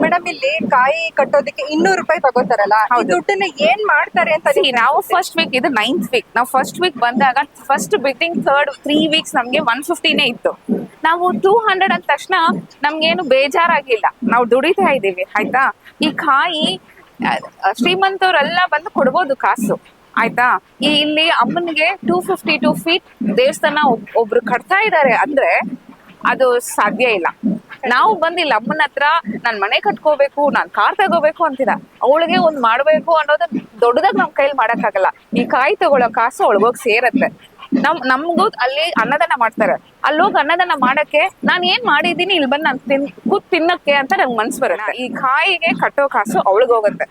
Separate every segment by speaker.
Speaker 1: Madam ಇಲ್ಲಿ ಕಾಯಿ ಕಟ್ಟೋದಕ್ಕೆ ಇನ್ನೂರು ರೂಪಾಯಿ ತಗೋತಾರಲ್ಲ ಈ
Speaker 2: ಹೌದು.
Speaker 1: ದುಡ್ಡನ್ನ ಏನ್ ಮಾಡ್ತಾರೆ ಅಂತ
Speaker 2: See,
Speaker 1: ನಿಮ್ಗೆ
Speaker 2: ನಾವು ಫಸ್ಟ್ ವೀಕ್ ಇದು ನೈನ್ತ್ ವೀಕ್ ನಾವು ಫಸ್ಟ್ ವೀಕ್ ಬಂದಾಗ ಫಸ್ಟ್ ಬಿಟ್ಟಿಂಗ್ ಥರ್ಡ್ ತ್ರೀ ವೀಕ್ಸ್ ನಮ್ಗೆ ಒನ್ ಫಿಫ್ಟಿನೇ ಇತ್ತು. ನಾವು ಟೂ ಹಂಡ್ರೆಡ್ ಅಂದ ತಕ್ಷಣ ನಮ್ಗೇನು ಬೇಜಾರಾಗಿಲ್ಲ. ನಾವು ದುಡಿತಾ ಇದ್ದೀವಿ ಆಯ್ತಾ? ಈ ಕಾಯಿ ಆ, ಶ್ರೀಮಂತವ್ರೆಲ್ಲ ಬಂದು ಕೊಡ್ಬೋದು ಕಾಸು ಆಯ್ತಾ? ಈ ಇಲ್ಲಿ ಅಮ್ಮನಿಗೆ ಟೂ ಫಿಫ್ಟಿ ಟೂ ಫೀಟ್ ದೇವಸ್ಥಾನ ಒಬ್- ಒಬ್ರು ಕಟ್ತಾ ಇದ್ದಾರೆ ಅಂದ್ರೆ ಅದು ಸಾಧ್ಯ ಇಲ್ಲ. ನಾವು ಬಂದಿಲ್ಲ, ಅಮ್ಮನ ಹತ್ರ ನಾನ್ ಮನೆ ಕಟ್ಕೋಬೇಕು, ನಾನ್ ಕಾರ್ ತಗೋಬೇಕು ಅಂತಿಲ್ಲ ಅವಳಿಗೆ ಒಂದ್ ಮಾಡ್ಬೇಕು ಅನ್ನೋದು ದೊಡ್ಡದಾಗ್ ನಮ್ ಕೈಲಿ ಮಾಡಕ್ಕಾಗಲ್ಲ. ಈ ಕಾಯಿ ತಗೊಳ್ಳೋ ಕಾಸು ಒಳಗೋಗಿ ಸೇರತ್ತೆ. ನಮ್, ನಮ್ಗೂ ಅಲ್ಲಿ ಅನ್ನದಾನ ಮಾಡ್ತಾರೆ. ಅಲ್ಲೋಗಿ ಅನ್ನದಾನ ಮಾಡಕ್ಕೆ ನಾನ್ ಏನ್ ಮಾಡಿದೀನಿ ಇಲ್ಲಿ ಬಂದು ನಾನ್ ತಿನ್, ಕೂತ್ ತಿನ್ನಕ್ಕೆ ಅಂತ ನಂಗೆ ಮನ್ಸ್ ಬರುತ್ತೆ. ಈ ಕಾಯಿಗೆ ಕಟ್ಟೋ ಕಾಸು ಅವಳಿಗೋಗತ್ತೆ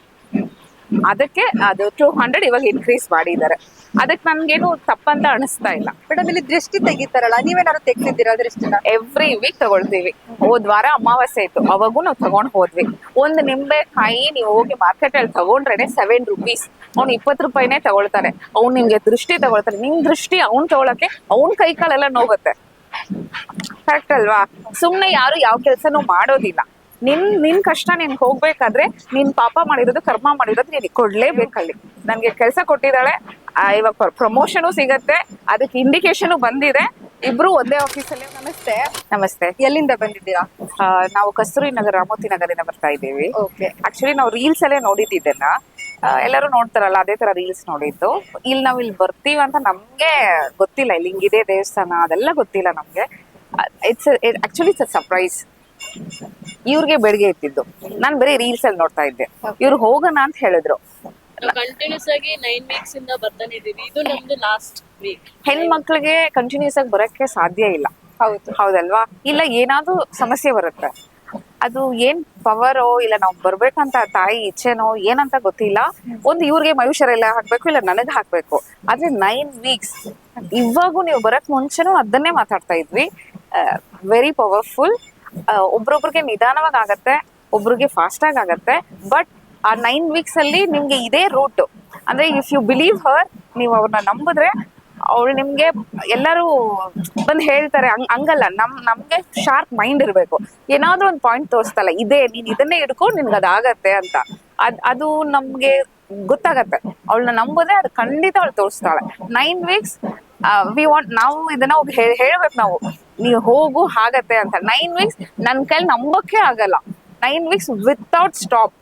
Speaker 2: ಅದಕ್ಕೆ ಅದು ಟೂ ಹಂಡ್ರೆಡ್ ಇವಾಗ ಇನ್ಕ್ರೀಸ್ ಮಾಡಿದ್ದಾರೆ. ಅದಕ್ಕೆ ನನ್ಗೇನು ತಪ್ಪಂತ ಅನಿಸ್ತಾ ಇಲ್ಲ.
Speaker 1: ಮೇಡಮ್ ಇಲ್ಲಿ ದೃಷ್ಟಿ ತೆಗಿತಾರಲ್ಲ ನೀವೇನಾದ್ರು ತೆಗ್ದಿದ್ದೀರಾ ದೃಷ್ಟಿನ?
Speaker 2: ಎವ್ರಿ ವೀಕ್ ತಗೊಳ್ತೀವಿ. ಹೋದ್ ವಾರ ಅಮಾವಾಸ್ಯೆ ಇತ್ತು ಅವಾಗೂ ನಾವು ತಗೊಂಡ್ ಹೋದ್ವಿ. ಒಂದ್ ನಿಂಬೆ ಕಾಯಿ ನೀವು ಹೋಗಿ ಮಾರ್ಕೆಟ್ ಅಲ್ಲಿ ತಗೊಂಡ್ರೆ ಸೆವೆನ್ ರುಪೀಸ್ ಅವ್ನು ಇಪ್ಪತ್ತು ರೂಪಾಯಿನೇ ತಗೊಳ್ತಾನೆ ಅವ್ನ್ ನಿಮ್ಗೆ ದೃಷ್ಟಿ ತಗೊಳ್ತಾನೆ ನಿಮ್ ದೃಷ್ಟಿ ಅವ್ನ್ ತಗೊಳಕ್ಕೆ ಅವ್ನ್ ಕೈ ಕಾಲೆಲ್ಲ ನೋಗುತ್ತೆ. ಕರೆಕ್ಟ್ ಅಲ್ವಾ? ಸುಮ್ನೆ ಯಾರು ಯಾವ ಕೆಲ್ಸನೂ ಮಾಡೋದಿಲ್ಲ. ನಿನ್ ನಿನ್ ಕಷ್ಟ ನಿನ್ ಹೋಗ್ಬೇಕಾದ್ರೆ ನಿನ್ ಪಾಪ ಮಾಡಿರೋದು ಕರ್ಮ ಮಾಡಿರೋದು ನೀನ್ ಕೊಡ್ಲೇಬೇಕಲ್ಲಿ ನನ್ಗೆ ಕೆಲಸ ಕೊಟ್ಟಿದ್ದಾಳೆ ಆ, ಇವಾಗ ಪ್ರಮೋಷನು ಸಿಗತ್ತೆ ಅದಕ್ಕೆ ಇಂಡಿಕೇಶನ್ ಬಂದಿದೆ. ಇಬ್ರು ಒಂದೇ ಆಫೀಸಲ್ಲಿ ನಮಸ್ತೆ. ನಮಸ್ತೆ.
Speaker 1: ಎಲ್ಲಿಂದ ಬಂದಿದ್ದೀರಾ?
Speaker 2: ನಾವು ಕಸ್ತೂರಿ ನಗರ ರಾಮೋತಿ ನಗರಿಂದ ಬರ್ತಾ ಇದ್ದೀವಿ.
Speaker 1: ಓಕೆ.
Speaker 2: ಆಕ್ಚುಲಿ ನಾವು ರೀಲ್ಸ್ ಅಲ್ಲೇ ನೋಡಿದ್ದಿದ್ದೆಲ್ಲ. ಎಲ್ಲರೂ ನೋಡ್ತಾರಲ್ಲ ಅದೇ ತರ ರೀಲ್ಸ್ ನೋಡಿದ್ದು. ಇಲ್ಲಿ ನಾವು ಇಲ್ಲಿ ಬರ್ತೀವಿ ಅಂತ ನಮ್ಗೆ ಗೊತ್ತಿಲ್ಲ ಇಲ್ಲಿ ಹಿಂಗಿದೆ ದೇವಸ್ಥಾನ ಅದೆಲ್ಲ ಗೊತ್ತಿಲ್ಲ ನಮ್ಗೆ. ಇಟ್ಸ್ ಆಕ್ಚುಲಿ ಇಟ್ಸ್ ಸರ್ಪ್ರೈಸ್ ಇವ್ರಿಗೆ ಬೆಳಿಗ್ಗೆ ಇತ್ತಿದ್ದು ನಾನು ಬರೀ ರೀಲ್ಸ್ ಅಲ್ಲಿ ನೋಡ್ತಾ ಇದ್ದೆ. ಇವ್ರು ಹೋಗೋಣ ಅಂತ ಹೇಳಿದ್ರು.
Speaker 3: ಕಂಟಿನ್ಯೂಸ್ ಆಗಿ ನೈನ್ ವೀಕ್ಸ್ ಇಂದ ಬರ್ತಾನೆ ಇದೀವಿ ಇದು ನಮ್ದು ಲಾಸ್ಟ್ ವೀಕ್
Speaker 2: ಹೆಣ್ಮಕ್ಳಿಗೆ ಕಂಟಿನ್ಯೂಸ್ ಆಗಿ ಬರಕ್ಕೆ ಸಾಧ್ಯ ಇಲ್ಲ.
Speaker 1: ಹೌದು.
Speaker 2: ಹೌದಲ್ವಾ? ಇಲ್ಲ ಏನಾದ್ರೂ ಸಮಸ್ಯೆ ಬರುತ್ತೆ. ಅದು ಏನ್ ಪವರೋ ಇಲ್ಲ ನಾವ್ ಬರ್ಬೇಕಂತ ತಾಯಿ ಇಚ್ಛೆನೋ ಏನಂತ ಗೊತ್ತಿಲ್ಲ. ಒಂದು ಇವ್ರಿಗೆ ಮಯುಷ್ಯರೆಲ್ಲ ಹಾಕ್ಬೇಕು ಇಲ್ಲ ನನಗ್ ಹಾಕ್ಬೇಕು. ಆದ್ರೆ ನೈನ್ ವೀಕ್ಸ್ ಇವಾಗೂ ನೀವು ಬರಕ್ ಮುಂಚೆನೂ ಅದನ್ನೇ ಮಾತಾಡ್ತಾ ಇದ್ವಿ. ವೆರಿ ಪವರ್ಫುಲ್ ಒಬ್ರೊಬ್ರಿಗೆ ನಿಧಾನವಾಗಿ ಆಗತ್ತೆ, ಒಬ್ರಿಗೆ ಫಾಸ್ಟ್ ಆಗಿ ಆಗತ್ತೆ ಬಟ್ ಆ ನೈನ್ ವೀಕ್ಸ್ ಅಲ್ಲಿ ನಿಮ್ಗೆ ಇದೇ ರೂಟ್ ಅಂದ್ರೆ ಇಫ್ ಯು ಬಿಲೀವ್ ಹರ್ ನೀವು ಅವ್ರನ್ನ ನಂಬಿದ್ರೆ ಅವಳು ನಿಮ್ಗೆ ಎಲ್ಲರೂ ಬಂದು ಹೇಳ್ತಾರೆ, ಹಂಗ್, ಹಂಗಲ್ಲ, ನಮ್, ನಮ್ಗೆ ಶಾರ್ಪ್ ಮೈಂಡ್ ಇರಬೇಕು. ಏನಾದ್ರೂ ಒಂದು ಪಾಯಿಂಟ್ ತೋರಿಸ್ತಲ್ಲ, ಇದೇ, ನೀನ್ ಇದನ್ನೇ ಹಿಡ್ಕೊಂಡು ನಿನ್ಗೆ ಅದಾಗತ್ತೆ ಅಂತ. ಅದ್, ಅದು ನಮ್ಗೆ ಗೊತ್ತಾಗತ್ತೆ. ಅವಳನ್ನ ನಂಬುದ್ರೆ ಅದು ಖಂಡಿತ ಅವಳು ತೋರಿಸ್ತಾಳೆ. ನೈನ್ ವೀಕ್ಸ್ ವಿ ವಾಂಟ್ ನಾವು ಇದನ್ನ ಹೇಳ್ಬೇಕು ನಾವು. ನೀವು ಹೋಗು, ಆಗತ್ತೆ ಅಂತ. ನೈನ್ ವೀಕ್ಸ್ ನನ್ನ ಕೈಲಿ ನಂಬಕ್ಕೆ ಆಗಲ್ಲ. Nine weeks without stop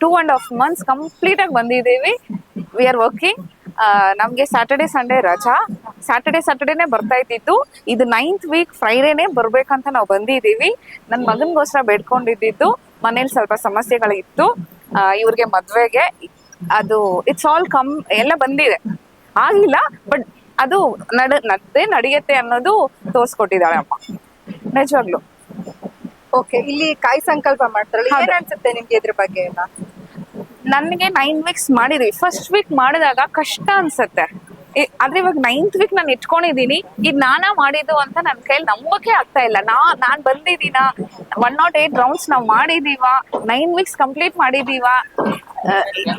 Speaker 2: two and half months complete ಆಗಿ ಬಂದಿದ್ದೀವಿ. ವಿ ಆರ್ ವರ್ಕಿಂಗ್ ನಮ್ಗೆ ಸ್ಯಾಟರ್ಡೆ ಸಂಡೇ ರಜಾ. ಸ್ಯಾಟರ್ಡೆ ಸ್ಯಾಟರ್ಡೇನೆ ಬರ್ತಾ ಇದ್ದಿತ್ತು ಇದು ನೈನ್ತ್ ವೀಕ್ ಫ್ರೈಡೇನೆ ಬರ್ಬೇಕಂತ ನಾವು ಬಂದಿದ್ದೀವಿ. ನನ್ನ ಮಗನಿಗೋಸ್ಕರ ಬೇಡ್ಕೊಂಡಿದ್ದು ಮನೇಲಿ ಸ್ವಲ್ಪ ಸಮಸ್ಯೆಗಳಿತ್ತು. ಇವ್ರಿಗೆ ಮದ್ವೆಗೆ. ಅದು ಇಟ್ಸ್ ಆಲ್ ಕಮ್ ಎಲ್ಲ ಬಂದಿದೆ. ಆಗಿಲ್ಲ ಬಟ್ ಅದು ನಡ ನಡೆ ನಡೆಯುತ್ತೆ ಅನ್ನೋದು ತೋರ್ಸ್ಕೊಟ್ಟಿದ್ದಾಳೆ ಅಮ್ಮ. ನಿಜವಾಗ್ಲು.
Speaker 1: ಓಕೆ ಇಲ್ಲಿ ಕಾಯಿ ಸಂಕಲ್ಪ ಮಾಡ್ತಾರಲ್ಲ ಏನ್ ಅನ್ಸುತ್ತೆ ನಿಮ್ಗೆ ಇದ್ರ ಬಗ್ಗೆ ಎಲ್ಲ?
Speaker 2: ನನಗೆ ನೈನ್ ವೀಕ್ಸ್ ಮಾಡಿದ್ವಿ. ಫಸ್ಟ್ ವೀಕ್ ಮಾಡಿದಾಗ ಕಷ್ಟ ಅನ್ಸುತ್ತೆ. ಆದ್ರೆ ಇವಾಗ ನೈನ್ತ್ ವೀಕ್ ನಾನು ಇಟ್ಕೊಂಡಿದೀನಿ ಇದು ನಾನಾ ಮಾಡಿದ್ದು ಅಂತ ನನ್ನ ಕೈಯಲ್ಲಿ ನಂಬಕ್ಕೆ ಆಗ್ತಾ ಇಲ್ಲ. ನಾ ನಾನ್ ಬಂದಿದ್ದೀನ ಒನ್ ನಾಟ್ ಏಟ್ ರೌಂಡ್ಸ್ ನಾವು ಮಾಡಿದೀವ nine weeks complete ಮಾಡಿದೀವ.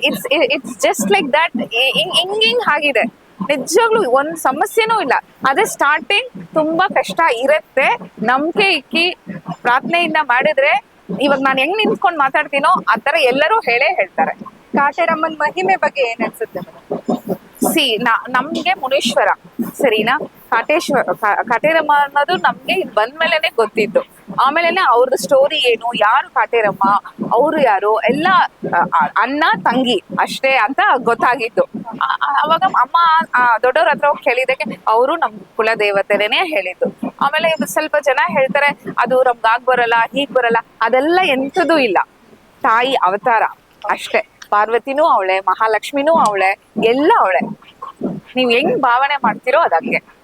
Speaker 2: It's it's just like that ಹಿಂಗ್ ಹಿಂಗ್ ಹಿಂಗ್ ಆಗಿದೆ. ನಿಜವಾಗ್ಲೂ ಒಂದ್ ಸಮಸ್ಯೆನೂ ಇಲ್ಲ. ಅದೇ ಸ್ಟಾರ್ಟಿಂಗ್ ತುಂಬಾ ಕಷ್ಟ ಇರತ್ತೆ. ನಂಬಿಕೆ ಇಕ್ಕಿ ಪ್ರಾರ್ಥನೆಯಿಂದ ಮಾಡಿದ್ರೆ ಇವಾಗ ನಾನು ಹೆಂಗ್ ನಿಂತ್ಕೊಂಡು ಮಾತಾಡ್ತೀನೋ ಆತರ ತರ ಎಲ್ಲರೂ ಹೇಳೇ ಹೇಳ್ತಾರೆ.
Speaker 1: ಕಾಟೇರಮ್ಮನ್ ಮಹಿಮೆ ಬಗ್ಗೆ ಏನ್ ಅನ್ಸುತ್ತೆ
Speaker 2: ಸಿ ನಮ್ಗೆ ಮುನೀಶ್ವರ. ಸರಿನಾ? ಕಾಟೇಶ್ವರ ಕಾಟೇರಮ್ಮ ಅನ್ನೋದು ನಮ್ಗೆ ಬಂದ್ಮೇಲೆನೆ ಗೊತ್ತಿತ್ತು ಆಮೇಲೆನೆ ಅವ್ರದ್ದು ಸ್ಟೋರಿ ಏನು, ಯಾರು ಕಾಟೇರಮ್ಮ, ಅವರು ಯಾರು, ಎಲ್ಲ ಅಣ್ಣ, ತಂಗಿ, ಅಷ್ಟೇ ಅಂತ ಆ- ಅವಾಗ ಅಮ್ಮ ದೊಡ್ಡವ್ರ ಹತ್ರ ಹೋಗಿ ಕೇಳಿದಕ್ಕೆ ಅವರು ನಮ್ ಕುಲದೇವತೆನೇ ಹೇಳಿದ್ದು. ಆಮೇಲೆ ಸ್ವಲ್ಪ ಜನ ಹೇಳ್ತಾರೆ, ಅದು ನಮ್ಗಾಗ್ ಬರಲ್ಲ, ಹೀಗ್ ಬರಲ್ಲ, ಅದೆಲ್ಲ ಎಂಥದೂ ಇಲ್ಲ. ತಾಯಿ ಅವತಾರ ಅಷ್ಟೇ. ಪಾರ್ವತಿನೂ ಅವಳೆ, ಮಹಾಲಕ್ಷ್ಮಿನೂ ಅವಳೆ, ಎಲ್ಲ ಅವಳೆ. ನೀವ್ ಹೆಂಗ್ ಭಾವನೆ ಮಾಡ್ತಿರೋ ಅದಕ್ಕೆ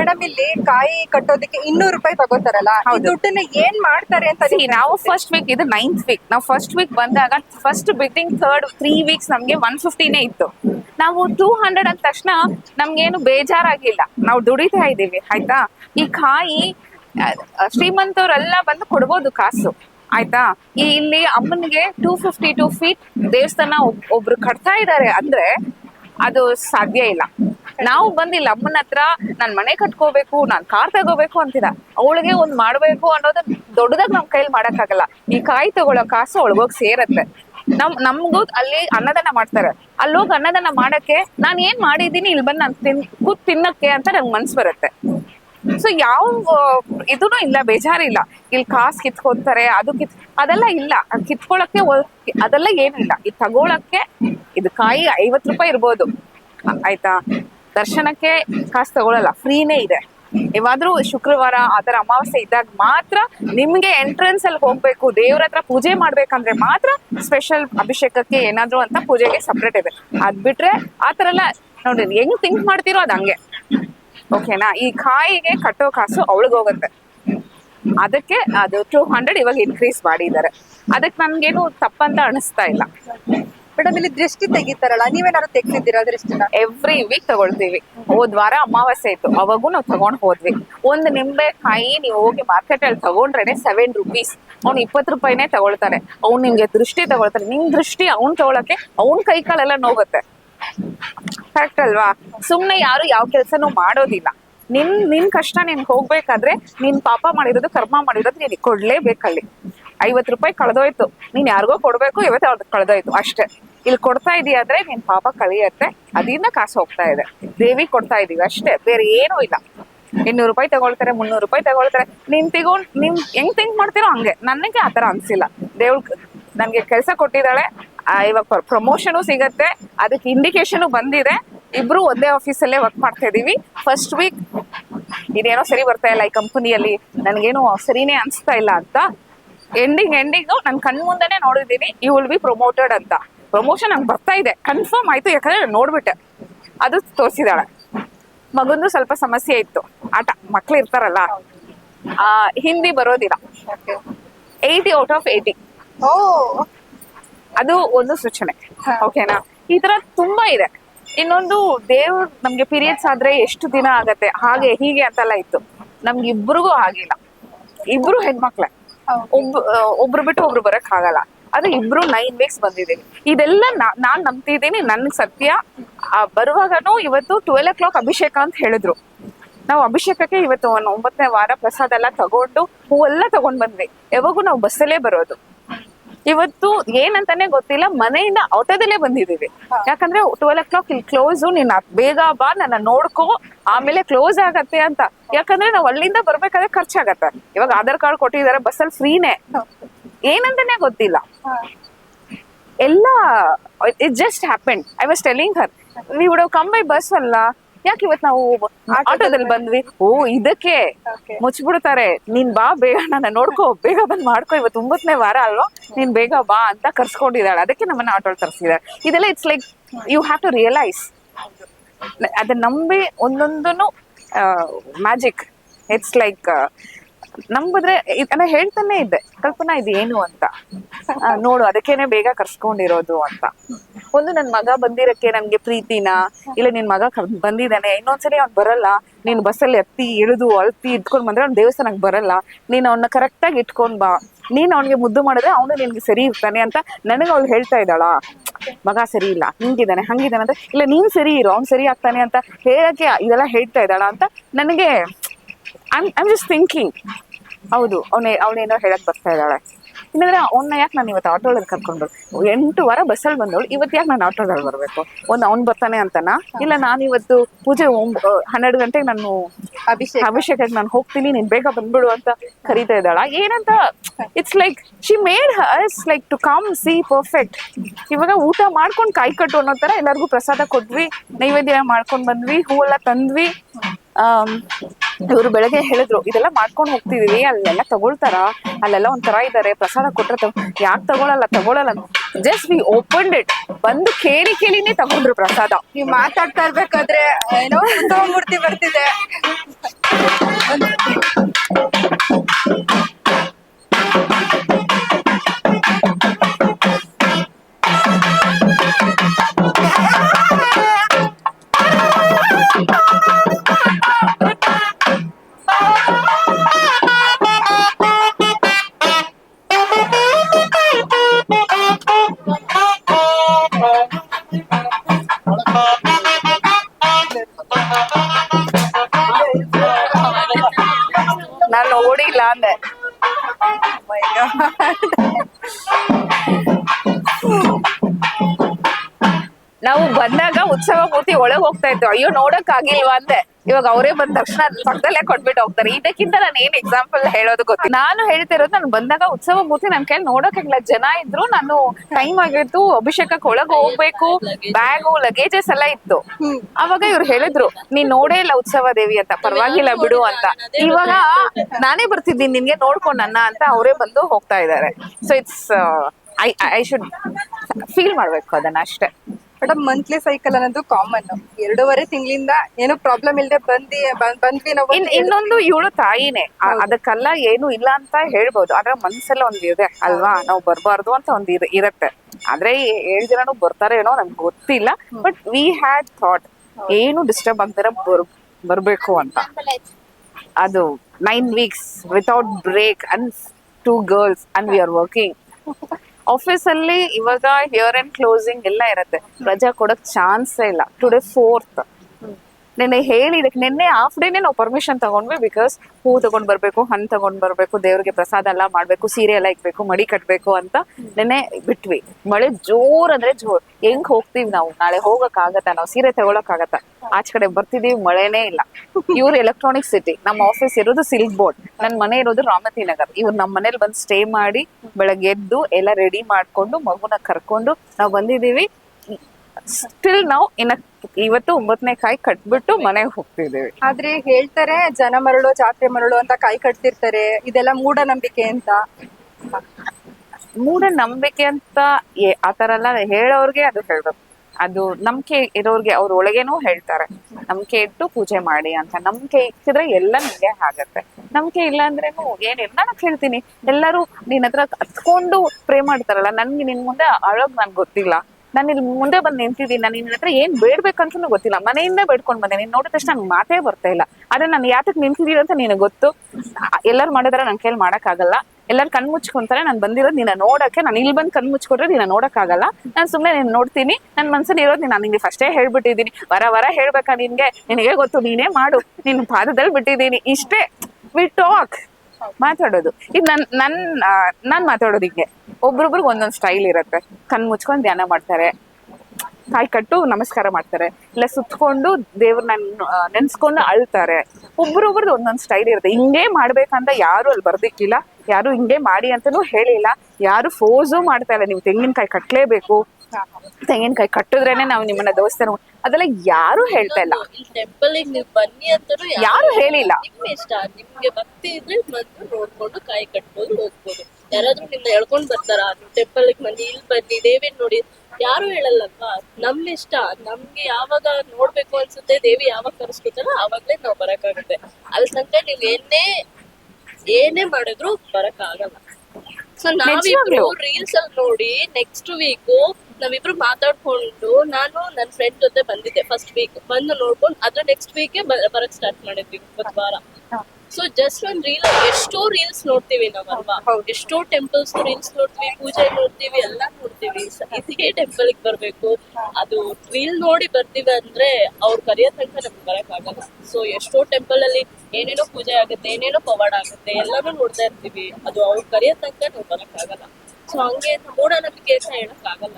Speaker 1: ಮೇಡಮ್ ಇಲ್ಲಿ ಕಾಯಿ ಕಟ್ಟೋದಕ್ಕೆ ಇನ್ನೂರು ರೂಪಾಯಿ ತಗೋತಾರಲ್ಲ ಈ ದುಡ್ಡನ್ನ ಏನ್ ಮಾಡ್ತಾರೆ ಅಂತ
Speaker 2: See,
Speaker 1: ನಿಮ್ಗೆ
Speaker 2: ನಾವು ಫಸ್ಟ್ ವೀಕ್ ಇದು ನೈನ್ತ್ ವೀಕ್ ನಾವು ಫಸ್ಟ್ ವೀಕ್ ಬಂದಾಗ ಫಸ್ಟ್ ಬಿಟ್ಟಿಂಗ್ ಥರ್ಡ್ ತ್ರೀ ವೀಕ್ಸ್ ನಮ್ಗೆ ಒನ್ ಫಿಫ್ಟಿನೇ ಇತ್ತು. ನಾವು ಟೂ ಹಂಡ್ರೆಡ್ ಅಂದ ತಕ್ಷಣ ನಮ್ಗೇನು ಬೇಜಾರಾಗಿಲ್ಲ. ನಾವು ದುಡಿತಾ ಇದ್ದೀವಿ ಆಯ್ತಾ? ಈ ಕಾಯಿ ಆ, ಶ್ರೀಮಂತವ್ರೆಲ್ಲ ಬಂದು ಕೊಡ್ಬೋದು ಕಾಸು ಆಯ್ತಾ? ಈ ಇಲ್ಲಿ ಅಮ್ಮನಿಗೆ ಟೂ ಫಿಫ್ಟಿ ಟೂ ಫೀಟ್ ದೇವಸ್ಥಾನ ಒಬ್- ಒಬ್ರು ಕಟ್ತಾ ಇದ್ದಾರೆ ಅಂದ್ರೆ ಅದು ಸಾಧ್ಯ ಇಲ್ಲ. ನಾವು ಬಂದಿಲ್ಲ, ಅಮ್ಮನ ಹತ್ರ ನಾನ್ ಮನೆ ಕಟ್ಕೋಬೇಕು, ನಾನ್ ಕಾರ್ ತಗೋಬೇಕು ಅಂತಿಲ್ಲ ಅವಳಿಗೆ ಒಂದ್ ಮಾಡ್ಬೇಕು ಅನ್ನೋದು ದೊಡ್ಡದಾಗ್ ನಮ್ ಕೈಲಿ ಮಾಡಕ್ಕಾಗಲ್ಲ. ಈ ಕಾಯಿ ತಗೊಳ್ಳೋ ಕಾಸು ಒಳಗೋಗಿ ಸೇರತ್ತೆ. ನಮ್, ನಮ್ಗೂ ಅಲ್ಲಿ ಅನ್ನದಾನ ಮಾಡ್ತಾರೆ. ಅಲ್ಲೋಗಿ ಅನ್ನದಾನ ಮಾಡಕ್ಕೆ ನಾನ್ ಏನ್ ಮಾಡಿದೀನಿ ಇಲ್ಲಿ ಬಂದು ನಾನು ತಿನ್, ಕೂತ್ ತಿನ್ನಕ್ಕೆ ಅಂತ ನಂಗೆ ಮನ್ಸ್ ಬರುತ್ತೆ. ಸೊ ಯಾವ ಇದೂ ಇಲ್ಲ, ಬೇಜಾರಿಲ್ಲ. ಇಲ್ಲಿ ಕಾಸು ಕಿತ್ಕೊಂತಾರೆ, ಅದು ಕಿತ್, ಅದೆಲ್ಲ ಇಲ್ಲ. ಕಿತ್ಕೊಳಕ್ಕೆ ಅದೆಲ್ಲ ಏನು ಇಲ್ಲ. ಇದು ತಗೊಳಕ್ಕೆ, ಇದು ಕಾಯಿ ಐವತ್ ರೂಪಾಯಿ ಇರ್ಬೋದು. ಆಯ್ತಾ? ದರ್ಶನಕ್ಕೆ ಕಾಸು ತಗೊಳಲ್ಲ, ಫ್ರೀನೇ ಇದೆ. ಯಾವಾದ್ರೂ ಶುಕ್ರವಾರ ಆತರ ಅಮಾವಾಸ್ಯೆ ಇದ್ದಾಗ ಮಾತ್ರ ನಿಮ್ಗೆ ಎಂಟ್ರೆನ್ಸ್ ಅಲ್ಲಿ ಹೋಗ್ಬೇಕು, ದೇವ್ರ ಹತ್ರ ಪೂಜೆ ಮಾಡ್ಬೇಕಂದ್ರೆ ಮಾತ್ರ ಸ್ಪೆಷಲ್ ಅಭಿಷೇಕಕ್ಕೆ ಏನಾದ್ರು ಅಂತ ಪೂಜೆಗೆ ಸಪ್ರೇಟ್ ಇದೆ. ಅದ್ ಬಿಟ್ರೆ ಆತರ ಎಲ್ಲ ನೋಡಿ ಹೆಂಗ್ ಥಿಂಕ್ ಮಾಡ್ತೀರೋ ಅದ್ ಹಂಗೆ. ಓಕೆನಾ ಈ ಕಾಯಿಗೆ ಕಟ್ಟೋ ಕಾಸು ಅವಳಿಗೆ ಹೋಗುತ್ತೆ. ಅದಕ್ಕೆ ಅದು ಟೂ ಹಂಡ್ರೆಡ್ ಇವಾಗ ಇನ್ಕ್ರೀಸ್ ಮಾಡಿದ್ದಾರೆ. ಅದಕ್ಕೆ ನನ್ಗೇನು ತಪ್ಪಂತ ಅನಿಸ್ತಾ ಇಲ್ಲ.
Speaker 1: ಮೇಡಮ್ ಇಲ್ಲಿ ದೃಷ್ಟಿ ತೆಗಿತಾರಲ್ಲ ನೀವೇನಾದ್ರು ತೆಗ್ದಿದ್ದೀರಾ ದೃಷ್ಟಿ
Speaker 2: ಎವ್ರಿ ವೀಕ್ ತಗೊಳ್ತೀವಿ. ಹೋದ್ ವಾರ ಅಮಾವಾಸ್ಯೆ ಇತ್ತು ಅವಾಗೂ ನಾವು ತಗೊಂಡ್ ಹೋದ್ವಿ. ಒಂದ್ ನಿಂಬೆ ಕಾಯಿ ನೀವು ಹೋಗಿ ಮಾರ್ಕೆಟ್ ಅಲ್ಲಿ ತಗೊಂಡ್ರೇನೆ ಸೆವೆನ್ ರುಪೀಸ್ ಅವ್ನ್ ಇಪ್ಪತ್ ರೂಪಾಯಿನೇ ತಗೊಳ್ತಾರೆ ಅವ್ನ್ ನಿಮ್ಗೆ ದೃಷ್ಟಿ ತಗೊಳ್ತಾರೆ ನಿಮ್ ದೃಷ್ಟಿ ಅವ್ನ್ ತಗೊಳಕ್ಕೆ ಅವ್ನ್ ಕೈ ಕಾಲೆಲ್ಲ ನೋಗುತ್ತೆ. ಕರೆಕ್ಟ್ ಅಲ್ವಾ? ಸುಮ್ನೆ ಯಾರು ಯಾವ ಕೆಲ್ಸನೂ ಮಾಡೋದಿಲ್ಲ. ನಿನ್ ನಿನ್ ಕಷ್ಟ ನಿನ್ ಹೋಗ್ಬೇಕಾದ್ರೆ ನೀನ್ ಪಾಪ ಮಾಡಿರೋದು, ಕರ್ಮ ಮಾಡಿರೋದು ನೀನ್ ಕೊಡ್ಲೇಬೇಕಲ್ಲಿ ಐವತ್ ರೂಪಾಯಿ ಕಳೆದೋಯ್ತು. ನೀನ್ ಯಾರಿಗೋ ಕೊಡ್ಬೇಕು, ಇವತ್ತು ಅವ್ರದ್ದು ಕಳೆದೋಯ್ತು ಅಷ್ಟೇ. ಇಲ್ಲಿ ಕೊಡ್ತಾ ಇದೀಯಾದ್ರೆ ನಿನ್ ಪಾಪ ಕಳಿಯತ್ತೆ. ಅದರಿಂದ ಕಾಸು ಹೋಗ್ತಾ ಇದೆ. ದೇವಿ ಕೊಡ್ತಾ ಇದೀವಿ ಅಷ್ಟೇ. ಬೇರೆ ಏನೂ ಇಲ್ಲ. ಇನ್ನೂರು ರೂಪಾಯಿ ತಗೊಳ್ತಾರೆ, ಮುನ್ನೂರು ರೂಪಾಯಿ ತಗೊಳ್ತಾರೆ. ನೀನ್ ತಗೊಂಡ್ ನಿಮ್ ಹೆಂಗ್ ಥಿಂಕ್ ಮಾಡ್ತಿರೋ ಹಂಗೆ. ನನಗೆ ಆತರ ಅನ್ಸಿಲ್ಲ. ದೇವ್ಳ, ನನ್ಗೆ ಕೆಲಸ ಕೊಟ್ಟಿದ್ದಾಳೆ. ಇವಾಗ ಪ್ರಮೋಷನು ಸಿಗತ್ತೆ. ಅದಕ್ಕೆ ಇಂಡಿಕೇಶನ್ ಬಂದಿದೆ. ಇಬ್ರು ಒಂದೇ ಆಫೀಸಲ್ಲೇ ವರ್ಕ್ ಮಾಡ್ತಾ ಇದೀವಿ ಫಸ್ಟ್ ವೀಕ್ ಇದೇನೋ ಸರಿ ಬರ್ತಾ ಇಲ್ಲ ಈ ಕಂಪನಿಯಲ್ಲಿ ನನಗೇನು ಸರಿನೇ ಅನ್ಸ್ತಾ ಇಲ್ಲ ಅಂತ. ಎಂಡಿಂಗ್ ಎಂಡಿಂಗು ನನ್ ಕಣ್ ಮುಂದೆನೆ ನೋಡಿದೀನಿ ಯು ವಿಲ್ ಬಿ ಪ್ರಮೋಟೆಡ್ ಅಂತ. ಪ್ರಮೋಷನ್ ನಂಗೆ ಬರ್ತಾ ಇದೆ. ಕನ್ಫರ್ಮ್ ಆಯ್ತು ಯಾಕಂದ್ರೆ ನಾನ್ ನೋಡ್ಬಿಟ್ಟೆ. ಅದು ತೋರಿಸಿದಾಳೆ. ಮಗಂದು ಸ್ವಲ್ಪ ಸಮಸ್ಯೆ ಇತ್ತು. ಆಟ ಮಕ್ಳು ಇರ್ತಾರಲ್ಲ. ಆ, ಹಿಂದಿ ಬರೋದಿಲ್ಲ ಏಯ್ಟಿ ಔಟ್ ಆಫ್ ಏಯ್ಟಿ
Speaker 1: ಓ.
Speaker 2: ಅದು ಒಂದು ಸೂಚನೆ. ಓಕೆನಾ ಈ ತರ ತುಂಬಾ ಇದೆ. ಇನ್ನೊಂದು ದೇವ್ರು ನಮ್ಗೆ ಪೀರಿಯಡ್ಸ್ ಆದ್ರೆ ಎಷ್ಟು ದಿನ ಆಗತ್ತೆ? ಹಾಗೆ ಹೀಗೆ ಅಂತೆಲ್ಲ ಇತ್ತು. ನಮ್ಗೆ ಇಬ್ರಿಗೂ ಆಗಿಲ್ಲ. ಇಬ್ರು ಹೆಣ್ಮಕ್ಳೆ. ಒಬ್ ಒಬ್ರು ಬಿಟ್ಟು ಒಬ್ರು ಬರಕ್ ಆಗಲ್ಲ. ಆದ್ರೆ ಇಬ್ರು ನೈನ್ ವೀಕ್ಸ್ ಬಂದಿದ್ದೀನಿ ಇದೆಲ್ಲ ನಾನ್ ನಂಬ್ತಿದ್ದೀನಿ. ನನ್ ಸತ್ಯ. ಆ, ಬರುವಾಗನೂ ಇವತ್ತು ಟ್ವೆಲ್ ಓ ಕ್ಲಾಕ್ ಅಭಿಷೇಕ ಅಂತ ಹೇಳಿದ್ರು. ನಾವು ಅಭಿಷೇಕಕ್ಕೆ ಇವತ್ತು ಒಂದು ಒಂಬತ್ತನೇ ವಾರ ಪ್ರಸಾದ ಎಲ್ಲ ತಗೊಂಡು ಹೂವೆಲ್ಲ ತಗೊಂಡ್ ಬಂದ್ವಿ. ಯಾವಾಗೂ ನಾವು ಬಸ್ಸಲ್ಲೇ ಬರೋದು. ಇವತ್ತು ಏನಂತಾನೆ ಗೊತ್ತಿಲ್ಲ ಮನೆಯಿಂದ ಔಟದಲ್ಲೇ ಬಂದಿದ್ದೀವಿ. ಯಾಕಂದ್ರೆ ಟ್ವೆಲ್ ಓ ಕ್ಲಾಕ್ ಇಲ್ಲಿ ಕ್ಲೋಸ್ ನೀನ್ ಬೇಗ ಬಾ ನನ್ನ ನೋಡ್ಕೋ ಆಮೇಲೆ ಕ್ಲೋಸ್ ಆಗತ್ತೆ ಅಂತ. ಯಾಕಂದ್ರೆ ನಾವ್ ಅಲ್ಲಿಂದ ಬರ್ಬೇಕಾದ್ರೆ ಖರ್ಚಾಗತ್ತೆ. ಇವಾಗ ಆಧಾರ್ ಕಾರ್ಡ್ ಕೊಟ್ಟಿದ್ದಾರೆ ಬಸ್ಸಲ್ಲಿ ಫ್ರೀನೇ. ಏನಂತಾನೆ ಗೊತ್ತಿಲ್ಲ. ಎಲ್ಲ it just happen I was telling her we would come by bus ಅಲ್ಲ ಯಾಕೆ ಇವತ್ ನಾವು ಆಟೋದಲ್ಲಿ ಬಂದ್ವಿ. ಓ ಇದಕ್ಕೆ. ಮುಚ್ಚಿಬಿಡ್ತಾರೆ. ನೀನ್ ಬಾ ಬೇಗ ನನ್ನ ನೋಡ್ಕೋ ಬೇಗ ಬಂದ್ ಮಾಡ್ಕೋ. ಇವತ್ ಒಂಬತ್ತನೇ ವಾರ ಅಲ್ವಾ? ನೀನ್ ಬೇಗ ಬಾ ಅಂತ ಕರ್ಸ್ಕೊಂಡಿದ್ದಾಳೆ. ಅದಕ್ಕೆ ನಮ್ಮನ್ನ ಆಟೋಲ್ ತರ್ಸಿದಾಳೆ ಇದೆಲ್ಲ it's like you have to realise ಅದನ್ನ ನಂಬಿ ಒಂದೊಂದನು ಮ್ಯಾಜಿಕ್ ಇಟ್ಸ್ ಲೈಕ್ ನಂಬಿದ್ರೆ ಅಂದ್ರೆ ಹೇಳ್ತಾನೆ ಇದ್ದೆ, ಕಲ್ಪನಾ ಇದು ಏನು ಅಂತ. ನೋಡು, ಅದಕ್ಕೇನೆ ಬೇಗ ಕರ್ಸ್ಕೊಂಡಿರೋದು ಅಂತ. ಒಂದು ನನ್ ಮಗ ಬಂದಿರಕ್ಕೆ ನನ್ಗೆ ಪ್ರೀತಿನ, ಇಲ್ಲ ನಿನ್ ಮಗ ಬಂದಿದ್ದಾನೆ, ಇನ್ನೊಂದ್ಸಲಿ ಅವ್ನ್ ಬರಲ್ಲ, ನೀನ್ ಬಸ್ಸಲ್ಲಿ ಎತ್ತಿ ಇಳಿದು ಅಳ್ತಿ ಇಟ್ಕೊಂಡ್ ಬಂದ್ರೆ ಅವ್ನ್ ದೇವಸ್ಥಾನಕ್ ಬರಲ್ಲ, ನೀನ್ ಅವ್ನ ಕರೆಕ್ಟ್ ಆಗಿ ಇಟ್ಕೊಂಡ್ ಬಾ. ನೀನ್ ಅವ್ನಿಗೆ ಮುದ್ದು ಮಾಡಿದ್ರೆ ಅವನು ನಿನ್ಗೆ ಸರಿ ಇರ್ತಾನೆ ಅಂತ ನನಗೆ ಅವ್ಳು ಹೇಳ್ತಾ ಇದ್ದಾಳ? ಮಗ ಸರಿ ಇಲ್ಲ, ಹಿಂಗಿದ್ದಾನೆ, ಹಂಗಿದ್ದಾನೆ ಅಂತ, ಇಲ್ಲ ನೀನ್ ಸರಿ ಇರೋ, ಅವ್ನ್ ಸರಿ ಆಗ್ತಾನೆ ಅಂತ ಹೇಳಕ್ಕೆ ಇದೆಲ್ಲ ಹೇಳ್ತಾ ಇದ್ದಾಳ ಅಂತ ನನಗೆ ಐ ಐಮ್ ಜಸ್ಟ್ ಥಿಂಕಿಂಗ್ ಹೌದು ಅವನೇ ಅವನೇನೋ ಹೇಳಕ್ ಬರ್ತಾ ಇದ್ದಾಳೆ. ಇಲ್ಲಂದ್ರೆ ಅವನ್ನ ಯಾಕೆ ನಾನು ಇವತ್ತು ಆಟೋದಲ್ಲಿ ಕರ್ಕೊಂಡು ಎಂಟು ವಾರ ಬಸ್ಸಲ್ಲಿ ಬಂದವಳು ಇವತ್ತು ಯಾಕೆ ನಾನು ಆಟೋದಲ್ಲಿ ಬರಬೇಕು? ಒಂದು ಅವ್ನು ಬರ್ತಾನೆ ಅಂತನಾ? ಇಲ್ಲ ನಾನು ಇವತ್ತು ಪೂಜೆ ಒಂಬ- ಹನ್ನೆರಡು ಗಂಟೆಗೆ ನಾನು
Speaker 1: ಅಭಿಷೇಕ್.
Speaker 2: ಅಭಿಷೇಕಕ್ಕೆ ನಾನು ಹೋಗ್ತೀನಿ ನೀನ್ ಬೇಗ ಬಂದ್ಬಿಡು ಅಂತ ಕರೀತಾ ಇದ್ದಾಳ? ಏನಂತ it's like she made hers like to come see perfect ಇವಾಗ ಊಟ ಮಾಡ್ಕೊಂಡು ಕಾಯಿ ಕಟ್ಟು ಅನ್ನೋ ತರ ಎಲ್ಲರಿಗೂ ಪ್ರಸಾದ ಕೊಟ್ವಿ ನೈವೇದ್ಯ ಮಾಡ್ಕೊಂಡ್ ಬಂದ್ವಿ ಹೂವೆಲ್ಲ ತಂದ್ವಿ ಇವರು ಬೆಳಗ್ಗೆ ಹೇಳಿದ್ರು, ಇದೆಲ್ಲ ಮಾಡ್ಕೊಂಡು ಹೋಗ್ತಿದೀವಿ, ಅಲ್ಲೆಲ್ಲ ತಗೊಳ್ತಾರ, ಅಲ್ಲೆಲ್ಲ ಒಂಥರ ಇದಾರೆ, ಪ್ರಸಾದ ಕೊಟ್ರೆ ಯಾಕೆ ತಗೊಳಲ್ಲ ತಗೊಳಲ್ಲ ಜಸ್ಟ್ ವಿ ಓಪನ್ ಇಟ್ ಬಂದು ಕೇಳಿ ಕೇಳಿನೇ ತಗೊಂಡ್ರು ಪ್ರಸಾದ.
Speaker 1: ನೀವ್ ಮಾತಾಡ್ತಾ ಇರ್ಬೇಕಾದ್ರೆ ಏನೋ ಉತ್ತಮ ನಾನು ನೋಡಿಲ್ಲ
Speaker 4: ಅಂದೆ. ನಾವು
Speaker 2: ಬಂದಾಗ ಉತ್ಸವ ಪೂರ್ತಿ ಒಳಗೆ ಹೋಗ್ತಾ ಇತ್ತು ಅಯ್ಯೋ ನೋಡಕ್ ಆಗಿಲ್ವಾ ಅಂದೆ. ಇವಾಗ ಅವರೇ ಬಂದ ತಕ್ಷಣ ಪಕ್ಕದಲ್ಲೇ ಕೊಟ್ಬಿಟ್ಟು ಹೋಗ್ತಾರೆ. ಇದಕ್ಕಿಂತ ನಾನು ಏನ್ ಎಕ್ಸಾಂಪಲ್ ಹೇಳೋದು ಗೊತ್ತಿಲ್ಲ ನಾನು ಹೇಳ್ತಿರೋದು ನಾನು ಬಂದಾಗ ಉತ್ಸವ ಮೂರ್ತಿ ನನ್ ಕೈಲಿ ನೋಡೋಕೆ ಜನ ಇದ್ರು, ನಾನು ಟೈಮ್ ಆಗಿತ್ತು, ಅಭಿಷೇಕಕ್ಕೆ ಒಳಗೆ ಹೋಗ್ಬೇಕು ಬ್ಯಾಗು ಲಗೇಜಸ್ ಎಲ್ಲ ಇತ್ತು. ಅವಾಗ ಇವ್ರು ಹೇಳಿದ್ರು, ನೀನ್ ನೋಡೇ ಇಲ್ಲ ಉತ್ಸವ ದೇವಿ ಅಂತ. ಪರವಾಗಿಲ್ಲ ಬಿಡು ಅಂತ. ಇವಾಗ ನಾನೇ ಬರ್ತಿದ್ದೀನಿ, ನಿನ್ಗೆ ನೋಡ್ಕೊಂಡ್ ಅನ್ನ ಅಂತ ಅವರೇ ಬಂದು ಹೋಗ್ತಾ ಇದ್ದಾರೆ. So it's I I should feel ಮಾಡ್ಬೇಕು ಅದನ್ನ ಅಷ್ಟೇ.
Speaker 1: ಮೇಡಮ್ ಮಂತ್ಲಿ ಸೈಕಲ್ ಅನ್ನೋದು ಕಾಮನ್ ಎರಡೂವರೆ ತಿಂಗಳಿಂದ ಏನು ಪ್ರಾಬ್ಲಮ್ ಇಲ್ಲದೆ ಬಂದಿ ಬಂದ್ವಿ ನಾವು
Speaker 2: ಇನ್ ಇನ್ನೊಂದು ಇವಳು ತಾಯಿನೇ. ಆ- ಅದಕ್ಕೆಲ್ಲ ಏನು ಇಲ್ಲ ಅಂತ ಹೇಳ್ಬೋದು. ಆದ್ರೆ ಮನ್ಸೆಲ್ಲ ಒಂದ್ ಇದೆ ಅಲ್ವಾ? ನಾವು ಬರಬಾರ್ದು ಅಂತ ಒಂದ್ ಇರ- ಇರತ್ತೆ. ಆದ್ರೆ ಈ ಏಳ್ ಜನನು ಬರ್ತಾರೆ ಏನೋ ನಮ್ಗೆ ಗೊತ್ತಿಲ್ಲ. ಬಟ್ ವಿ ಹ್ಯಾಡ್ ಥಾಟ್ ಏನು ಡಿಸ್ಟರ್ಬ್ ಆಗ್ದಿರ ಬರ್ ಬರ್ಬೇಕು ಅಂತ. ಅದು nine weeks without break and two girls and we are working office ಅಲ್ಲಿ ಇವಾಗ ಹಿಯರ್ ಅಂಡ್ ಕ್ಲೋಸಿಂಗ್ ಎಲ್ಲ ಇರುತ್ತೆ. ರಜಾ ಕೊಡಕ್ ಚಾನ್ಸೇ ಇಲ್ಲ. ಟುಡೇ ಫೋರ್ತ್ ನೆನ್ನೆ ಹೇಳಿದಕ್ಕೆ ನಿನ್ನೆ ಹಾಫ್ ಡೇನೆ ನಾವು ಪರ್ಮಿಷನ್ ತಗೊಂಡ್ವಿ ಬಿಕಾಸ್ ಹೂ ತಗೊಂಡ್ ಬರ್ಬೇಕು, ಹಣ್ಣು ತಗೊಂಡ್ ಬರ್ಬೇಕು, ದೇವ್ರಿಗೆ ಪ್ರಸಾದ ಎಲ್ಲ ಮಾಡ್ಬೇಕು, ಸೀರೆ ಎಲ್ಲ ಇಕ್ಬೇಕು, ಮಡಿ ಕಟ್ಬೇಕು ಅಂತ ನೆನ್ನೆ ಬಿಟ್ವಿ. ಮಳೆ ಜೋರ್ ಅಂದ್ರೆ ಜೋರ್. ಹೆಂಗ್ ಹೋಗ್ತೀವಿ ನಾವು? ನಾಳೆ ಹೋಗಕ್ ಆಗತ್ತ ನಾವು ಸೀರೆ ತಗೊಳಕ್ ಆಗತ್ತ ಆಚೆ ಕಡೆ ಬರ್ತಿದೀವಿ, ಮಳೆನೇ ಇಲ್ಲ. ಇವ್ರ ಎಲೆಕ್ಟ್ರಾನಿಕ್ ಸಿಟಿ ನಮ್ಮ ಆಫೀಸ್ ಇರೋದು ಸಿಲ್ಕ್ ಬೋರ್ಡ್ ನನ್ ಮನೆ ಇರೋದು ರಾಮತಿ ನಗರ್. ಇವ್ರು ನಮ್ಮ ಮನೇಲಿ ಬಂದು ಸ್ಟೇ ಮಾಡಿ, ಬೆಳಗ್ಗೆ ಎದ್ದು ಎಲ್ಲ ರೆಡಿ ಮಾಡ್ಕೊಂಡು, ಮಗುನ ಕರ್ಕೊಂಡು ನಾವು ಬಂದಿದೀವಿ. ಸ್ಟಿಲ್ ನಾವು ಇನ್ನ ಇವತ್ತು ಒಂಬತ್ತನೇ ಕಾಯಿ ಕಟ್ಬಿಟ್ಟು ಮನೆಗೆ ಹೋಗ್ತಿದ್ದೇವೆ.
Speaker 1: ಆದ್ರೆ ಹೇಳ್ತಾರೆ ಜನ ಮರಳು ಜಾತ್ರೆ ಮರಳು ಅಂತ ಕಾಯಿ ಕಟ್ತಿರ್ತಾರೆ. ಇದೆಲ್ಲ ಮೂಢನಂಬಿಕೆ ಅಂತ.
Speaker 2: ಮೂಢನಂಬಿಕೆ ಅಂತ ಆತರ ಎಲ್ಲ ಹೇಳೋರ್ಗೆ ಅದು ಹೇಳ್ಬೇಕು. ಅದು ನಂಬಿಕೆ ಇರೋರ್ಗೆ ಅವ್ರ ಒಳಗೇನೂ ಹೇಳ್ತಾರೆ. ನಂಬಿಕೆ ಇಟ್ಟು ಪೂಜೆ ಮಾಡಿ ಅಂತ. ನಂಬಿಕೆ ಇಕ್ಕಿದ್ರೆ ಎಲ್ಲ ನಿಮ್ಗೆ ಆಗತ್ತೆ. ನಂಬಿಕೆ ಇಲ್ಲ ಅಂದ್ರೇನು ಏನಿಲ್ಲ. ನಾನು ಹೇಳ್ತೀನಿ. ಎಲ್ಲರೂ ನಿನ್ನ ಹತ್ರ ಹತ್ಕೊಂಡು ಪ್ರೇ ಮಾಡ್ತಾರಲ್ಲ ನನ್ಗೆ ನಿನ್ ಮುಂದೆ ಅಳೋಗ್ ನನ್ಗೆ ಗೊತ್ತಿಲ್ಲ. ನಾನು ಇಲ್ಲಿ ಮುಂದೆ ಬಂದು ನಿಂತಿದ್ದೀನಿ. ನಾನು ನಿನ್ನ ಹತ್ರ ಏನ್ ಬೇಡ್ಬೇಕಂತನೂ ಗೊತ್ತಿಲ್ಲ. ಮನೆಯಿಂದ ಬೇಡ್ಕೊಂಡ್ ಬಂದೆ. ನೀನ್ ನೋಡಿದ ತಕ್ಷಣ ನಂಗೆ ಮಾತೇ ಬರ್ತಾ ಇಲ್ಲ. ಆದ್ರೆ ನಾನು ಯಾತಕ್ ನಿಂತಿದ್ದೀನಿ ಅಂತ ನಿನಗೆ ಗೊತ್ತು. ಎಲ್ಲರೂ ಮಾಡಿದ್ರೆ ನನ್ನ ಕೈಲಿ ಮಾಡಕ್ಕಾಗಲ್ಲ. ಎಲ್ಲರೂ ಕಣ್ ಮುಚ್ಕೊಂತಾರೆ. ನಾನು ಬಂದಿರೋದು ನಿನ್ನ ನೋಡಕ್ಕೆ. ನಾನು ಇಲ್ಲಿ ಬಂದು ಕಣ್ ಮುಚ್ಕೊಟ್ರೆ ನಿನ್ನ ನೋಡಕ್ಕಾಗಲ್ಲ. ನಾನು ಸುಮ್ಮನೆ ನೀನು ನೋಡ್ತೀನಿ. ನನ್ನ ಮನ್ಸಲ್ಲಿ ಇರೋದು ನಾನು ನಿಂಗೆ ಫಸ್ಟೇ ಹೇಳ್ಬಿಟ್ಟಿದ್ದೀನಿ. ವರ ವರ ಹೇಳ್ಬೇಕಾ ನಿನ್ಗೆ? ನಿನಗೆ ಗೊತ್ತು. ನೀನೇ ಮಾಡು. ನಿನ್ನ ಪಾದದಲ್ಲಿ ಬಿಟ್ಟಿದ್ದೀನಿ. ಇಷ್ಟೇ. ವಿ ಟಾಕ್ ಮಾತಾಡೋದು. ಈಗ ನನ್ ನನ್ ನಾನ್ ಮಾತಾಡೋದು ಹಿಂಗೆ. ಒಬ್ರೊಬ್ರಿಗೆ ಒಂದೊಂದು ಸ್ಟೈಲ್ ಇರುತ್ತೆ. ಕಣ್ ಮುಚ್ಕೊಂಡ್ ಧ್ಯಾನ ಮಾಡ್ತಾರೆ. ಕಾಯಿ ಕಟ್ಟು, ನಮಸ್ಕಾರ ಮಾಡ್ತಾರೆ. ಇಲ್ಲ ಸುತ್ಕೊಂಡು ದೇವ್ರನ್ನ ನೆನ್ಸ್ಕೊಂಡು ಅಳ್ತಾರೆ. ಒಬ್ರೊಬ್ರದ್ದು ಒಂದೊಂದು ಸ್ಟೈಲ್ ಇರುತ್ತೆ. ಹಿಂಗೆ ಮಾಡ್ಬೇಕಂತ ಯಾರು ಅಲ್ಲಿ ಬರ್ದಿಕ್ಕಿಲ್ಲ ಯಾರು ಹಿಂಗೆ ಮಾಡಿ ಅಂತಾನೂ ಹೇಳಿಲ್ಲ. ಯಾರು ಫೋಸು ಮಾಡ್ತಾ ಇಲ್ಲ. ನೀವು ತೆಂಗಿನಕಾಯಿ ಕಟ್ಲೇಬೇಕು. ತೆಂಗಿನಕಾಯಿ ಕಟ್ಟಿದ್ರೇನೆ ನಾವು ನಿಮ್ಮನ್ನ ದೇವಸ್ಥಾನ ಅದೆಲ್ಲ ಯಾರು ಹೇಳ್ತಾ ಇಲ್ಲ.
Speaker 3: ಟೆಂಪಲ್ ನೀವು ಬನ್ನಿ ಅಂತಾನು
Speaker 2: ಯಾರು ಹೇಳಿಲ್ಲ.
Speaker 3: ನಿಮ್ ಇಷ್ಟ. ನಿಮ್ಗೆ ಭಕ್ತಿ ಇದ್ರೆ ಬಂದು ನೋಡ್ಕೊಂಡು ಕಾಯಿ ಕಟ್ಬೋದು ಹೋಗ್ಬೋದು. ಯಾರಾದ್ರೂ ನಿಮ್ನ ಎಳ್ಕೊಂಡ್ ಬರ್ತಾರ? ನೀವು ಟೆಂಪಲ್ ಬನ್ನಿ ಇಲ್ಲಿ ಬನ್ನಿ ದೇವಿ ನೋಡಿ. ಯಾರು ಹೇಳಲ್ಲಪ್ಪ. ನಮ್ ಇಷ್ಟ. ನಮ್ಗೆ ಯಾವಾಗ ನೋಡ್ಬೇಕು ಅನ್ಸುತ್ತೆ ದೇವಿ ಯಾವಾಗ ಕರೆಸ್ಕೊತಾರ ಅವಾಗ್ಲೇ ನಾವ್ ಬರಕಾಗುತ್ತೆ ಅಲ್ಲಿ ತನಕ ನೀವ್ ಏನೇ ಏನೇ ಮಾಡಿದ್ರು ಬರಕ್ ಆಗಲ್ಲ ಸೊ ನಾವಿಬ್ರು. ರೀಲ್ಸ್ ಅಲ್ಲಿ ನೋಡಿ ನೆಕ್ಸ್ಟ್ ವೀಕ್ ನಾವಿಬ್ರು ಮಾತಾಡ್ಕೊಂಡು ನಾನು ನನ್ನ ಫ್ರೆಂಡ್ ಜೊತೆ ಬಂದಿದ್ದೆ ಫಸ್ಟ್ ವೀಕ್ ಬಂದು ನೋಡ್ಕೊಂಡು ಅದ್ರ ನೆಕ್ಸ್ಟ್ ವೀಕ್ ಬರಕ್ ಸ್ಟಾರ್ಟ್ ಮಾಡಿದ್ವಿ ಬುಧವಾರ ವಾರ. ಸೊ ಜಸ್ಟ್ ಒಂದ್ ರೀಲ್ ಎಷ್ಟೋ ರೀಲ್ಸ್ ನೋಡ್ತೀವಿ ನಾವಲ್ವಾ ಎಷ್ಟೋ ಟೆಂಪಲ್ಸ್ ರೀಲ್ಸ್ ನೋಡ್ತೀವಿ ಪೂಜೆ ನೋಡ್ತೀವಿ ಎಲ್ಲ ನೋಡ್ತೀವಿ. ಇದೇ ಟೆಂಪಲ್ ಬರ್ಬೇಕು. ಅದು ರೀಲ್ ನೋಡಿ ಬರ್ತೀವಿ ಅಂದ್ರೆ ಅವ್ರ ಕರಿಯೋ ತನಕ ನಮ್ಗೆ ಬರಕ್ ಆಗಲ್ಲ. ಸೊ ಎಷ್ಟೋ ಟೆಂಪಲ್ ಅಲ್ಲಿ ಏನೇನೋ ಪೂಜೆ ಆಗುತ್ತೆ ಏನೇನೋ ಪವಾಡ ಆಗುತ್ತೆ ಎಲ್ಲಾನು ನೋಡ್ತಾ ಇರ್ತೀವಿ. ಅದು ಅವ್ರ ಕರಿಯೋ ತನಕ ನಾವು ಬರಕ್ ಆಗಲ್ಲ. ಸೊ ಹಂಗೆ ಮೂಢನಂಬಿಕೆ ಅಂತ ಹೇಳಕ್ ಆಗಲ್ಲ.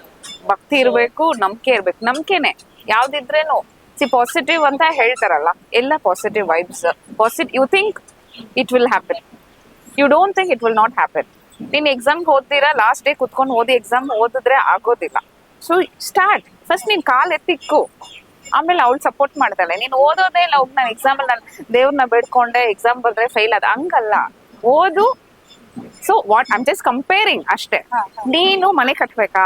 Speaker 2: ಭಕ್ತಿ ಇರ್ಬೇಕು ನಂಬಿಕೆ ಇರ್ಬೇಕು. ನಂಬಿಕೆನೆ. ಯಾವ್ದಿದ್ರೇನು ಸಿ ಪಾಸಿಟಿವ್ ಅಂತ ಹೇಳ್ತಾರಲ್ಲ ಎಲ್ಲ positive vibes positive you think it will happen you don't think it will not happen ನೀನ್ ಎಕ್ಸಾಮ್ ಓದ್ತೀರಾ ಲಾಸ್ಟ್ ಡೇ ಕುತ್ಕೊಂಡು ಓದಿ ಎಕ್ಸಾಮ್ ಓದಿದ್ರೆ ಆಗೋದಿಲ್ಲ. ಸೊ ಸ್ಟಾರ್ಟ್ ಫಸ್ಟ್ ನೀನ್ ಕಾಲ್ ಎತ್ತಿಕ್ಕು ಆಮೇಲೆ ಅವಳು ಸಪೋರ್ಟ್ ಮಾಡ್ತಾಳೆ. ನೀನು ಓದೋದೇ ಇಲ್ಲ ಹೋಗಿ ನಾನು ಎಕ್ಸಾಮ್ ಅಲ್ಲಿ ನಾನು ದೇವ್ರನ್ನ ಬೇಡ್ಕೊಂಡೆ ಎಕ್ಸಾಮ್ ಬರೆದ್ರೆ ಫೈಲ್ ಅದ ಹಂಗಲ್ಲ. ಓದು so what I'm just comparing ಅಷ್ಟೇ. ನೀನು ಮನೆ ಕಟ್ಬೇಕಾ?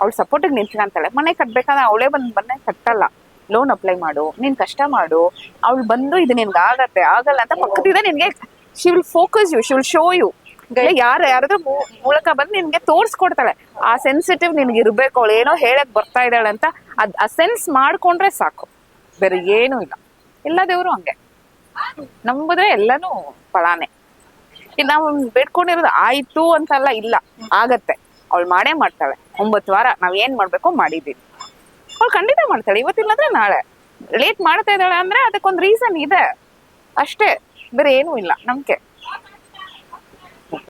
Speaker 2: ಅವಳು ಸಪೋರ್ಟಿಗೆ ನಿಂತ್ಕೊಂತಾಳೆ ಮನೆ ಕಟ್ಬೇಕಾದ್ರೆ ಅವಳೇ ಬಂದು ಮನೆ ಕಟ್ಟಲ್ಲ. ಲೋನ್ ಅಪ್ಲೈ ಮಾಡು. ನೀನ್ ಕಷ್ಟ ಮಾಡು. ಅವಳು ಬಂದು ಇದು ನಿನ್ಗೆ ಆಗತ್ತೆ. ಆಗಲ್ಲ ಅಂತ ಪಕ್ಕದಿಂದ ನಿನ್ಗೆ she will focus you she will show you ಯಾರು ಯಾರಾದ್ರೂ ಮೂಲಕ ಬಂದು ನಿನ್ಗೆ ತೋರ್ಸ್ಕೊಡ್ತಾಳೆ. ಆ ಸೆನ್ಸಿಟಿವ್ ನಿನ್ಗೆ ಇರ್ಬೇಕು. ಅವಳು ಏನೋ ಹೇಳಕ್ ಬರ್ತಾ ಇದ್ದಾಳೆ ಅಂತ ಅದ್ ಆ ಸೆನ್ಸ್ ಮಾಡ್ಕೊಂಡ್ರೆ ಸಾಕು. ಬೇರೆ ಏನೂ ಇಲ್ಲ. ಎಲ್ಲ ದೇವ್ರು ಹಂಗೆ. ನಂಬುದ್ರೆ ಎಲ್ಲಾನು ಫಲಾನೆ ನಾವು ಬೇಡ್ಕೊಂಡಿರೋದು ಆಯ್ತು ಅಂತಲ್ಲ ಇಲ್ಲ, ಆಗತ್ತೆ. ಅವಳು ಮಾಡೇ ಮಾಡ್ತಾಳೆ. ಒಂಬತ್ತು ವಾರ ನಾವ್ ಏನ್ ಮಾಡ್ಬೇಕು ಮಾಡಿದೀವಿ. ಅವಳು ಖಂಡಿತ ಮಾಡ್ತಾಳೆ. ಇವತ್ತಿಲ್ಲದ್ರೆ ನಾಳೆ. ಲೇಟ್ ಮಾಡ್ತಾ ಇದ್ದಾಳೆ ಅಂದ್ರೆ ಅದಕ್ಕೊಂದು ರೀಸನ್ ಇದೆ. ಅಷ್ಟೇ. ಬೇರೆ ಏನೂ ಇಲ್ಲ. ನಂಬಿಕೆ.